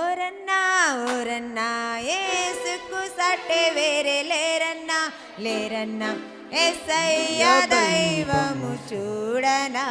ఓరన్నా ఓరన్నా ఏసుకు సట్టే వేరే లేరన్నా లేరన్నా ఎస్సయ్య దైవము. చూడనా?